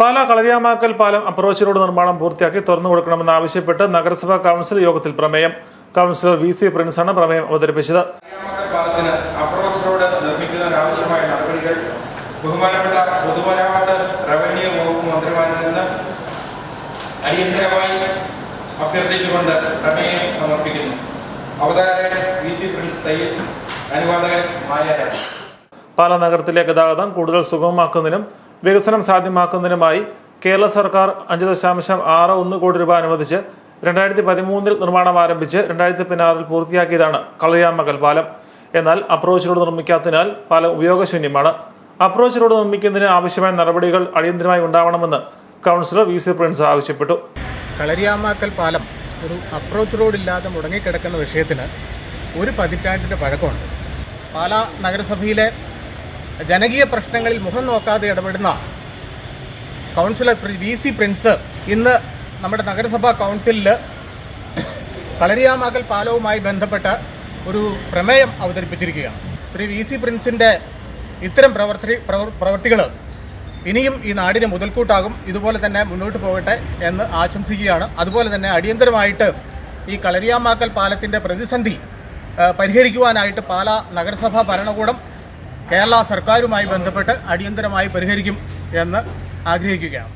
പാലാ കളരിയാമാക്കൽ പാലം approach road നിർമ്മാണം പൂർത്തിയാക്കി തുറന്നു കൊടുക്കണമെന്ന് ആവശ്യപ്പെട്ട് നഗരസഭാ കൗൺസിൽ യോഗത്തിൽ പ്രമേയം. കൗൺസിലർ വി സി പ്രിൻസാണ് പ്രമേയം അവതരിപ്പിച്ചത്. അപ്രോച്ച് റോഡ് നടപടികൾ ബഹുമാനപ്പെട്ട പൊതുമരാമത്ത് റവന്യൂ വകുപ്പ് മന്ത്രിമാരിൽ നിന്ന് അടിയന്തരമായി അഭ്യർത്ഥിച്ചുകൊണ്ട് പ്രമേയം സമർപ്പിക്കുന്നു. അവതാരകൻ വി സി പ്രിൻസ് തയ്യൽ അനുവാദകൻ മായാരാജ് പാലാ നഗരത്തിലെ ഗതാഗതം കൂടുതൽ സുഗമമാക്കുന്നതിനും വികസനം സാധ്യമാക്കുന്നതിനുമായി കേരള സർക്കാർ അഞ്ച് ദശാംശം ആറ് ഒന്ന് കോടി രൂപ അനുവദിച്ച് രണ്ടായിരത്തി പതിമൂന്നിൽ നിർമ്മാണം ആരംഭിച്ച് രണ്ടായിരത്തി പതിനാറിൽ പൂർത്തിയാക്കിയതാണ് കളയാമകൽ പാലം എന്നാൽ അപ്രോച്ച് റോഡ് നിർമ്മിക്കാത്തതിനാൽ പാലം ഉപയോഗശൂന്യമാണ്. അപ്രോച്ച് റോഡ് നിർമ്മിക്കുന്നതിന് ആവശ്യമായ നടപടികൾ അടിയന്തരമായി ഉണ്ടാവണമെന്ന് കൗൺസിലർ വി സി പ്രിൻസ് ആവശ്യപ്പെട്ടു. കളരിയാമാക്കൽ പാലം ഒരു അപ്രോച്ച് റോഡ് ഇല്ലാതെ മുടങ്ങിക്കിടക്കുന്ന വിഷയത്തിന് ഒരു പതിറ്റാണ്ടിന്റെ പഴക്കമുണ്ട്. പാലാ നഗരസഭയിലെ ജനകീയ പ്രശ്നങ്ങളിൽ മുഖം നോക്കാതെ ഇടപെടുന്ന councillor Shri V C Prince ഇന്ന് നമ്മുടെ നഗരസഭാ കൗൺസിലിൽ കളരിയാമാകൽ പാലവുമായി ബന്ധപ്പെട്ട ഒരു പ്രമേയം അവതരിപ്പിച്ചിരിക്കുകയാണ്. ശ്രീ വി സി പ്രിൻസിന്റെ ഇത്തരം പ്രവർത്തി പ്രവർത്തികൾ ഇനിയും ഈ നാടിന് മുതൽക്കൂട്ടാകും. ഇതുപോലെ തന്നെ മുന്നോട്ട് പോകട്ടെ എന്ന് ആശംസിക്കുകയാണ്. അതുപോലെ തന്നെ അടിയന്തരമായിട്ട് ഈ കളരിയാമാക്കൽ പാലത്തിന്റെ പ്രതിസന്ധി പരിഹരിക്കുവാനായിട്ട് പാലാ നഗരസഭാ ഭരണകൂടം കേരള സർക്കാരുമായി ബന്ധപ്പെട്ട് അടിയന്തരമായി പരിഹരിക്കും എന്ന് ആഗ്രഹിക്കുകയാണ്.